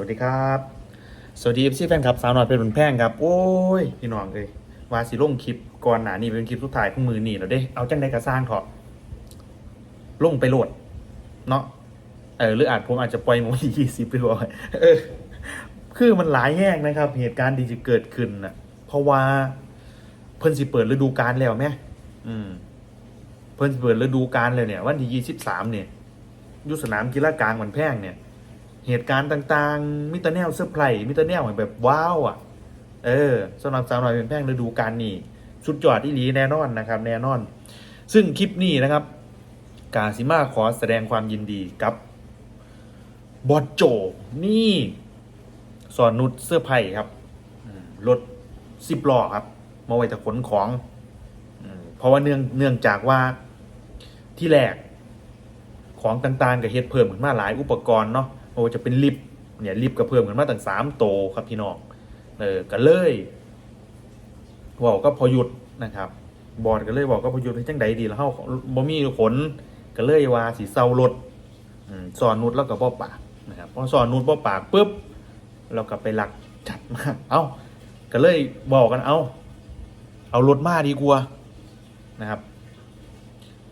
วัสดีครับ สวัสดีเอฟซีแฟนครับสาวหน่อยเป็นบนแพงครับ โอ้ยพี่น้องเลยวาสิลงคลิปก่อนหนานี่เป็นคลิปสุดท้ายของมือหนี่แล้วเด้ เอาจังได้กระสร้างเถอะลงไปโหลด เนาะเออหรืออาจผมอาจจะปล่อยหมูยี่สิบไปบ่อยเออ คือมันหลายแง่นะครับ เหตุการณ์ที่จะเกิดขึ้นนะเพราะว่าเพิ่นสิเปิดฤดูกาลแล้วแม่อืม เพิ่นสิเปิดฤดูกาลแล้วเนี่ย วันที่ยี่สิบสามเนี่ยยุสนามกีฬากลางมันแพงเนี่ย เหตุการณ์ต่างๆ มิตรแนวเซอร์ไพรส์มิตรแนวแบบว้าวอะ เออสำหรับสาวน้อยเป็นแพงฤดูกาลนี้สุดยอดที่ลีแน่นอนนะครับ แน่นอน ซึ่งคลิปนี้นะครับ กาซิมาขอแสดงความยินดีกับบอดโจ นี่สอนนุชเสื้อไผ่ครับรถสิบล้อครับ มาไว้แต่ขนของเพราะว่าเนื่องเนื่องจากว่าที่แรกของต่างๆกับเฮ็ดเพิ่มขึ้นมาหลายอุปกรณ์เนาะ โอ้จะเป็นลิฟเนี่ยลิฟก็เพิ่มขึ้นมาตั้งสามโตครับพี่น้องเออก็เลยบอกก็พอหยุดนะครับ บอร์ดก็เลยบอกก็พอหยุดให้จังใดดีแล้วเฮาบ่มีขนก็เลยว่าสิเซารถสอนนุดแล้วก็บ่ปากนะครับพอสอนนุดบ่ปากปุ๊บเราก็ไปหลักจัดมาเอ้าก็เลยบอกกันเอาเอารถมาดีกว่านะครับ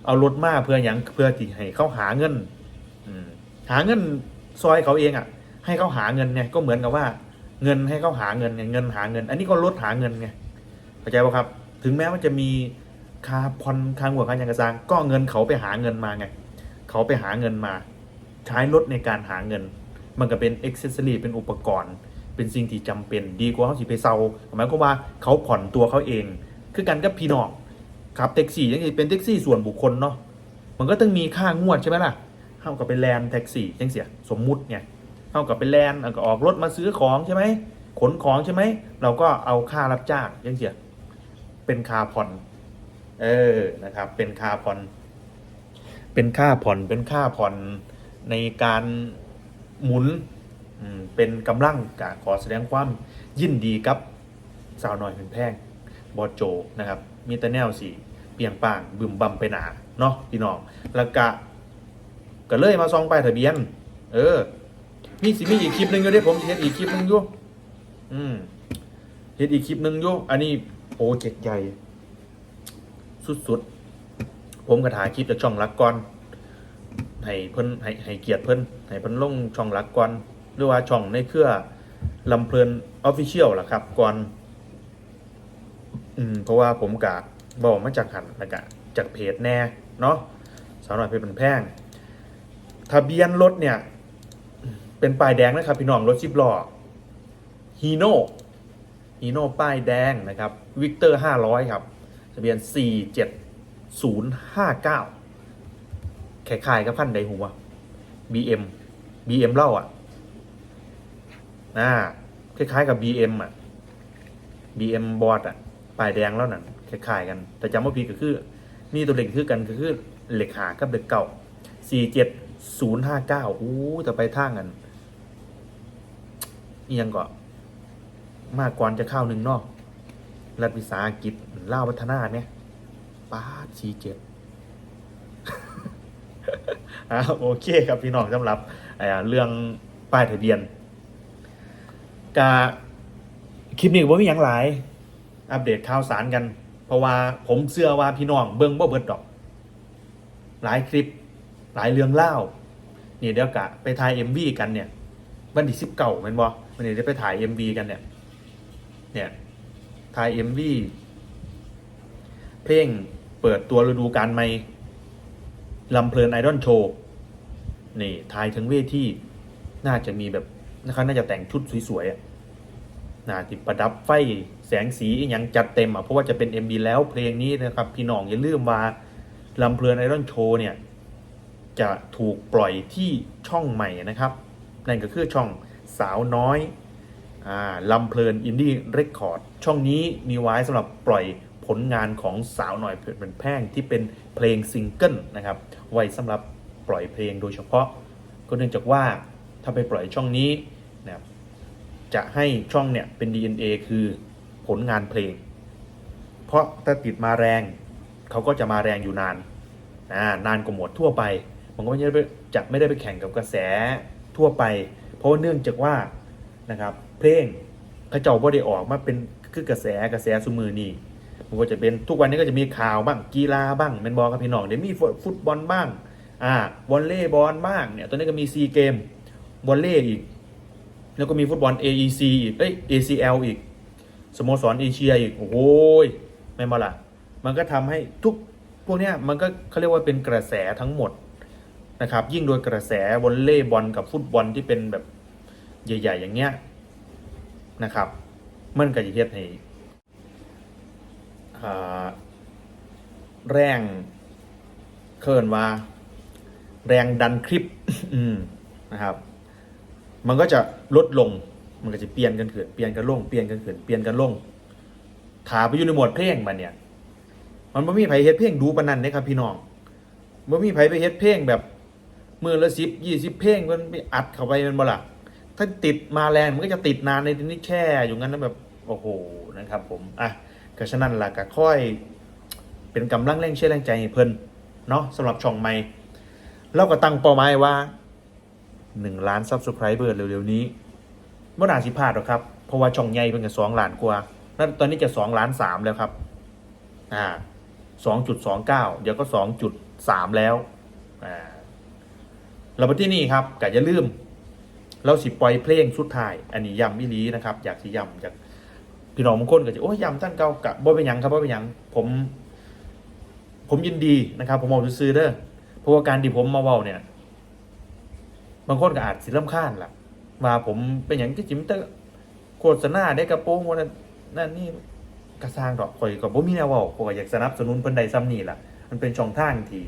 เอารถมาเพื่ออย่างเพื่อที่ให้เขาหาเงินอืหาเงิน ซอยเขาเองอะ ให้เขาหาเงินไงก็เหมือนกับว่า เงินให้เขาหาเงินเงินหาเงิน อันนี้ก็ลดหาเงินไงเข้าใจป่ะครับ ถึงแม้ว่าจะมีค่าผ่อนค่าหัวค่ายังกระซังก็เงินเขาไปหาเงินมาไงเขาไปหาเงินมา ใช้รถในการหาเงิน มันก็เป็นอ็อกเซสซอรีเป็นอุปกรณ์ เป็นสิ่งที่จำเป็นดีกว่าเขาสิไปเซาหมายความว่าเขาผ่อนตัวเขาเอง คือกันกับพี่น้องครับแท็กซี่ยังไงเป็นแท็กซี่ส่วนบุคคลเนาะมันก็ต้องมีค่างวดใช่ไหมล่ะ เท่ากับเป็นแลนแท็กซี่จังเสียสมมุติเนี่ยเท่ากับเป็นแลนก็ออกรถมาซื้อของใช่ไหมขนของใช่ไหมเราก็เอาค่ารับจ้างจังเสียเป็นค่าผ่อนเออนะครับ เป็นค่าผ่อนเป็นค่าผ่อนเป็นค่าผ่อนในการหมุนอืเป็นกำลังกะขอแสดงความยินดีกับสาวน้อยเป็นแพงบอโจนะครับมีแต่แนวสีเปียงป่างบึมบัมไปหนาเนาะพี่น้องแล้วกะ ก็เลยมาซองไปทะเบียน เออ มีสิมีอีกคลิปหนึ่งอยู่ด้ผมเฮ็ดอีกคลิปหนึ่งอยู่อืมเฮ็ดอีกคลิปหนึ่งอยู่อันนี้โปรเจกต์ใหญ่ สุดๆ ผมก็ถ่ายคลิปจากช่องรักก่อนให้เพิ่นให้ให้เกียรติเพิ่นให้เพิ่นลงช่องรักก่อนหรือว่าช่องในเครือลำเพลินออฟฟิเชียลล่ะครับก่อน อืม เพราะว่าผมกะบอกมาจากหันแล้วกะจากเพจแน่ เนาะสาวหน่อยเพจเป็นแพง ทะเบียนรถเนี่ย เป็นป้ายแดงนะครับ พี่น้องรถชิบล้อฮีโน่ฮีโน่ป้ายแดงนะครับวิกเตอร์ห้าร้อยครับ ทะเบียนสี่เจ็ดศูนย์ห้าเก้าคล้ายๆกับพันไดหัว BM BM เล่าอะอ่าคล้ายๆกับ BM อะ BM บอร์ดอะป้ายแดงแล้วนั่นคล้ายๆกัน แต่จำว่าผิดก็คือมีตัวเลขคือกันก็คือเหล็กหากับเหล็กเก่าสี่เจ็ด ศูนย์ห้าเก้าอู้แต่ไปทางกันเอียงก็มากก่อนจะเข้าหนึ่งนอกรัฐวิสาหกิจเล่าวัฒนาเนี่ยป้าสี่เจ็ดอ่าโอเคครับพี่น้องสำหรับเรื่องป้ายทะเบียนกาคลิปนี้ก็บ่มีหยังหลาย อัปเดตข่าวสารกัน เพราะว่าผมเชื่อว่าพี่น้องเบิ่งบ่เบิดดอก หลายคลิป หลายเรื่องเล่านี่เดี๋ยวกะไปถ่าย MV กันเนี่ยวันที่สิบเก่าเป็นบ่วันนี้ได้ไปถ่าย MV กันเนี่ยเนี่ยถ่าย MV เพลงเปิดตัวฤดูกาลใหม่ลำเพลินไอดอลโชว์นี่ถ่ายถึงเวทีน่าจะมีแบบนะครับน่าจะแต่งชุดสวยๆอะนาติดประดับไฟแสงสีอหยังจัดเต็มอะเพราะว่าจะเป็น MB แล้วเพลงนี้นะครับ พี่น้องอย่าลืมว่าลำเพลินไอรอนโชว์เนี่ย จะถูกปล่อยที่ช่องใหม่นะครับ นั่นก็คือช่องสาวน้อยอลำเพลินอินดี้เรคคอร์ดช่องนี้มีไว้สำหรับปล่อยผลงานของสาวหน่อยเพลินแพ่งที่เป็นเพลงซิงเกิลนะครับ ไว้สำหรับปล่อยเพลงโดยเฉพาะ ก็เนื่องจากว่าถ้าไปปล่อยช่องนี้นะครับจะให้ช่องเนี่ยเป็น DNA คือผลงานเพลง เพราะถ้าติดมาแรงเขาก็จะมาแรงอยู่นานนะนานกว่าหมวดทั่วไป ผมก็ไม่ได้ไปจะไม่ได้ไปแข่งกับกระแสทั่วไป เพราะว่าเนื่องจากว่านะครับเพลงขาเจ้าบ่ได้ออกมาเป็นคือกระแสกระแสสุมือนี่มันก็จะเป็นทุกวันนี้ก็จะมีข่าวบ้างกีฬาบ้างเป็นบอลกับพี่น้องเดี๋ยวมีฟุตบอลบ้างอ่าวอลเลย์บอลบ้างเนี่ยตอนนี้ก็มีซีเกมวอลเลย์อีก แล้วก็มีฟุตบอล AEC อีกเอ้ย ACL อีกสโมสรเอเชียอีกโอ้โหยไม่มาละมันก็ทำให้ทุกพวกเนี้ยมันก็เขาเรียกว่าเป็นกระแสทั้งหมด นะครับ ยิ่งโดยกระแสวอลเลย์บอลกับฟุตบอลที่เป็นแบบใหญ่ ๆ อย่างเงี้ยนะครับ มันก็จะเฮ็ดให้อ่าแรงเคินว่า แรงดันคลิปอืมนะครับ มันก็จะลดลงมันก็จะเปลี่ยนกันขึ้นเปลี่ยนกันลงเปลี่ยนกันขึ้นเปลี่ยนกันลงถาไปอยู่ในหมวดเพลงมันเนี่ย มันไม่มีไผเฮ็ดเพลงดูปานนั้นเด้ครับพี่น้องบ่มีไผไปเฮ็ดเพลงแบบ มือละสิบยี่สิบเพลงมันไปอัดเข้าไปมันบ่ล่ะถ้าติดมาแรงมันก็จะติดนานในนี้แช่อยู่งั้นนะแบบโอ้โหนะครับ ผมอะก็ฉะนั้นล่ะก็ค่อย เป็นกำลังแรงเชื่อแรงใจให้เพิ่นเนาะสำหรับช่องใหม่เราก็ตั้งเป้าหมายว่าหนึ่งล้านซับสไครเบอร์เร็วๆนี้เมื่อนาสิพลาดหรอกครับ เพราะว่าช่องใหญ่เป็นกับสองล้านกว่าแล้วตอนนี้จะสองล้านสามแล้วครับ อ่าสองจุดสองเก้าเดี๋ยวก็สองจุดสามแล้ว อ่า เราไปที่นี่ครับกะจะลืม เราสิปล่อยเพลงสุดท้าย อันนี้ย้ำมิลีนะครับ อยากสิย้ำจากพี่น้องบางคนก็จะโอ้ยย้ำท่านเก่ากะบ่เป็นหยังครับบ่เป็นหยังผม ผมยินดีนะครับ ผมบอกซื้อเด้อเพราะว่าการที่ผมมาเว้าเนี่ย บางคนก็อาจสิรำคาญล่ะว่าผมเป็นอย่างที่จิมเตอร์โฆษณาได้กระโปรงวันนั่นนี่กระสร้างดอกข่อยก็บ่มีแนวเว้าข่อยก็อยากสนับสนุนเพิ่นใดซ้ำนี่ล่ะ มันเป็นช่องทางที่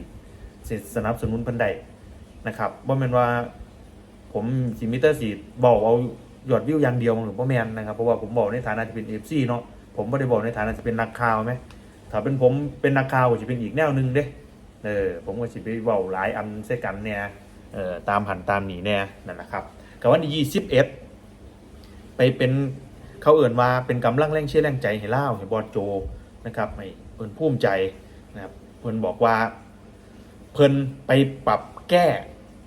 สิสนับสนุนเพิ่นใด นะครับบ่แม่นว่า ผมสิมิเตอร์สิบอกเอายอดวิวอย่างเดียวหรือบ่แมนนะครับเพราะว่าผมบอกในฐานะที่เป็น FC เนาะผมบ่ได้บอกในฐานะที่เป็นนักข่าวไหมถ้าเป็นผมเป็นนักข่าวก็สิเป็นอีกแนวหนึงเด้เออผมก็สิไปเว้าหลายอันใส่กันเนี่ยเออตามหันตามหนีแน่นั่นแหละครับกับวันที่ยี่สิบเอ็ดไปเป็นเขาเอื่นว่าเป็นกำลังแรงเชื่อแรงใจให้เล่าให้บอดโจนะครับให้เพิ่นภูมิใจนะครับเพิ่นบอกว่า เพิ่นไปปรับ แก้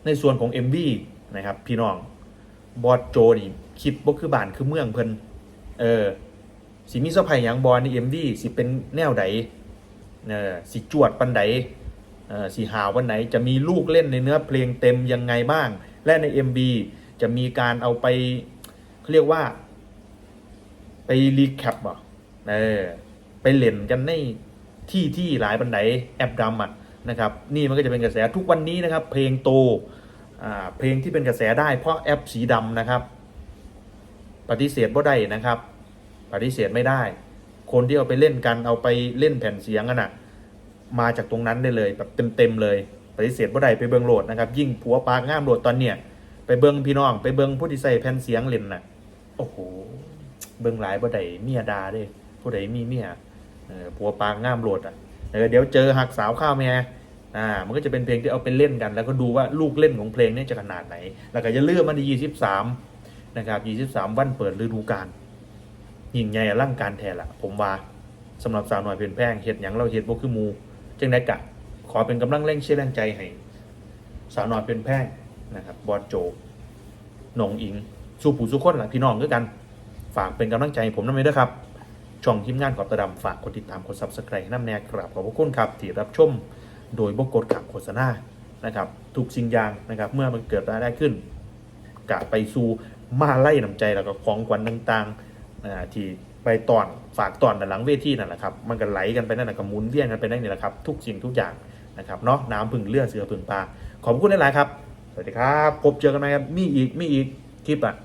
ในส่วนของ MV นะครับ พี่น้องบอดโจนี่คิดบ่คือบ้านคือเมืองเพิ่นเออสิมีเสะพายหยังบอลใน MV สิเป็นแนวใดเออสิจวดปันใดเออสีหาววันไหนจะมีลูกเล่นในเนื้อเพลงเต็มยังไงบ้าง และใน MB จะมีการเอาไปเขาเรียกว่า ไปรีแคปบ่เออไปเล่นกันในที่ที่หลายบันไดแอปดำอะ นะครับนี่มันก็จะเป็นกระแสทุกวันนี้นะครับ เพลงโตเพลงที่เป็นกระแสได้เพราะแอปสีดำนะครับ ปฏิเสธบ่ได้นะครับ ปฏิเสธไม่ได้ คนที่เอาไปเล่นกันเอาไปเล่นแผ่นเสียงกันอะมาจากตรงนั้นได้เลยแบบเต็มๆเลย ปฏิเสธบ่ได้ไปเบิงโหลดนะครับ ยิ่งผัวปากง่ามโหลดตอนเนี้ยไปเบิงพี่น้องไปเบิงผู้ที่ใส่แผ่นเสียงเล่นน่ะโอ้โหเบิงหลายบ่ได้เมียดาเด้ผู้ใดมีเมียผัวปากง่ามโหลดอะ เออเดี๋ยวเจอหักสาวข้าวแม่อ่ามันก็จะเป็นเพลงที่เอาไปเล่นกัน แล้วก็ดูว่าลูกเล่นของเพลงนี่จะขนาดไหน แล้วก็จะเลื่อนมาที่ยี่สิบสามนะครับยี่สิบสามวันเปิดฤดูกาลยิ่งใหญ่ร่างการแทนละผมว่าสำหรับสาวหน่อยเพียนแพงเห็ดหยังเราเห็ดบ่คือมูจึงได้กะ ขอเป็นกำลังแรงเชื่อแรงใจให้สาวน้อยเป็นแพร่งนะครับบอลโจหนองอิงสู้ผู้สู้คนหละพี่น้องด้วยกัน ฝากเป็นกำลังใจให้ผมนั่นเองด้วยครับ ช่องทีมงานขอบตะดำฝากกดติดตามกดซับสไครต์น้ำแนกกราบขอบพระคุณครับที่รับชมโดยบกกดขับโฆษณานะครับทุกสิ่งอย่างนะครับเมื่อมันเกิดรายได้ขึ้นกะไปสู่มาไล่น้ำใจแล้วก็ของขวัญต่างๆที่ไปตอนฝากตอนด้านหลังเวทีนั่นแหละครับมันก็ไหลกันไปนั่นแหละก็หมุนเวียนกันไปนั่นนี่แหละครับทุกสิ่งทุกอย่างนะครับเนาะน้ำพึ่งเลือดเสือพึ่งปลาขอบคุณหลายๆครับ สวัสดีครับ พบเจอกันใหม่ครับ มีอีก มีอีก คลิปอะ